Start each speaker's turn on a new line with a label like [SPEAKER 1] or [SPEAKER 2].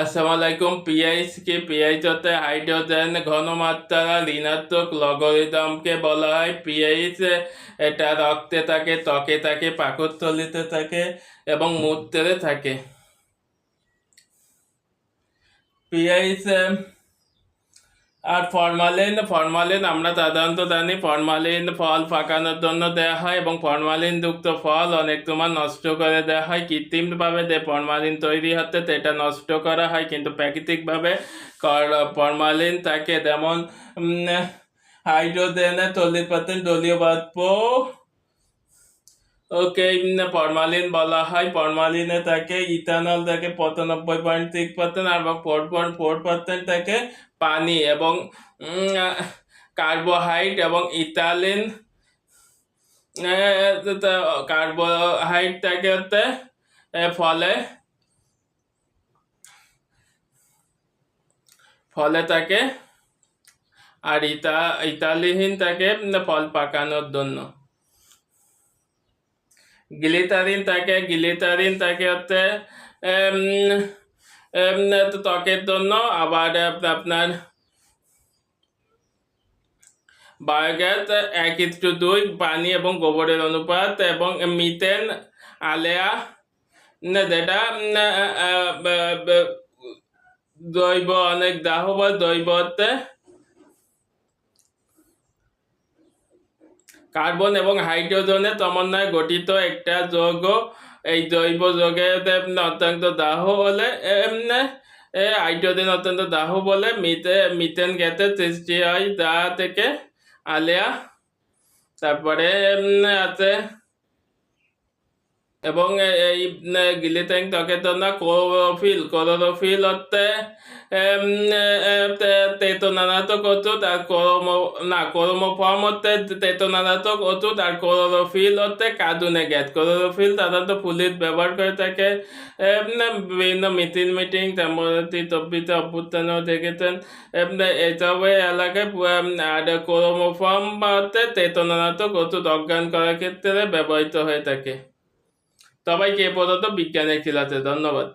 [SPEAKER 1] আসসালামু পিআইসকে পিআইস হতে হাইড্রোজেন ঘনমাত্রা ঋণাত্মক লগরিদমকে বলা হয়। পিআইস এটা রক্তে থাকে, ত্বকে থাকে, পাকস্থলিতে থাকে এবং মূত্রে থাকে। পিআইস আর ফরমালিন ফরমালিন আমরা সাধারণত জানি। ফরমালিন ফল পাকানোর জন্য দেওয়া হয় এবং ফরমালিনযুক্ত ফল অনেক সময় নষ্ট করে দেওয়া হয়। কৃত্রিমভাবে যে ফরমালিন তৈরি হতে সেটা নষ্ট করা হয়। কিন্তু প্রাকৃতিকভাবে ফরমালিন থাকে যেমন হাইড্রোজেনে চল্লিশ পার্সেন্ট দলীয় বাষ্প ওকে ফরমালিন বলা হয় ফরমালিনে থাকে ইথানল থাকে পঁচানব্বই পয়েন্ট সিক্স পার্সেন্ট এবং ফোর পয়েন্ট ফোর পার্সেন্ট থাকে পানি এবং কার্বোহাইড এবং ইথালিন কার্বোহাইড থাকে এ, ফলে ফলে থাকে আর ইতা ইতালিহীন থাকে ফল পাকানোর জন্য গ্লিটারিন থাকে গ্লিটারিন থাকে হচ্ছে ত্বকের জন্য আবার আপনার বায়োগ্যাস এক ইস্টু দুই পানি এবং গোবরের অনুপাত এবং মিথেন আলেয়া যেটা উম, আহ, আহ, ব- ব- জৈব অনেক দাহ বা জৈব কার্বন এবং হাইড্রোজেনের সমন্বয়ে গঠিত একটা যৌগ। এই জৈব যৌগের অত্যন্ত দাহ হলে হাইড্রোজেন অত্যন্ত দাহ বলে, মিথে, মিথেন গ্যাসের সৃষ্টি হয় যা থেকে আলেয়া। তারপরে আছে এবং এই ত্বকের জন্য ক্লোরোফিল ক্লোরোফিল হচ্ছে তে- ওষুধ আর ক্লোরোমো না ক্লোরোমোফর্ম হচ্ছে তেতনানাশক ওষুধ আর ক্লোরোফিল হচ্ছে কার্বনে গ্যাস ক্লোরোফিল সাধারণত পুলিশ ব্যবহার করে থাকে বিভিন্ন মিটিং মিটিং তেমনটি তব্বিতে অভ্যুত্থানও দেখেছেন এসব এলাকায় আর ক্লোরোমোফর্ম বা হচ্ছে তেতনানাশক ওষুধ অজ্ঞান করার ক্ষেত্রে ব্যবহৃত হয়ে থাকে সবাইকে এ পর্যন্ত বিজ্ঞানের খেলাতে ধন্যবাদ।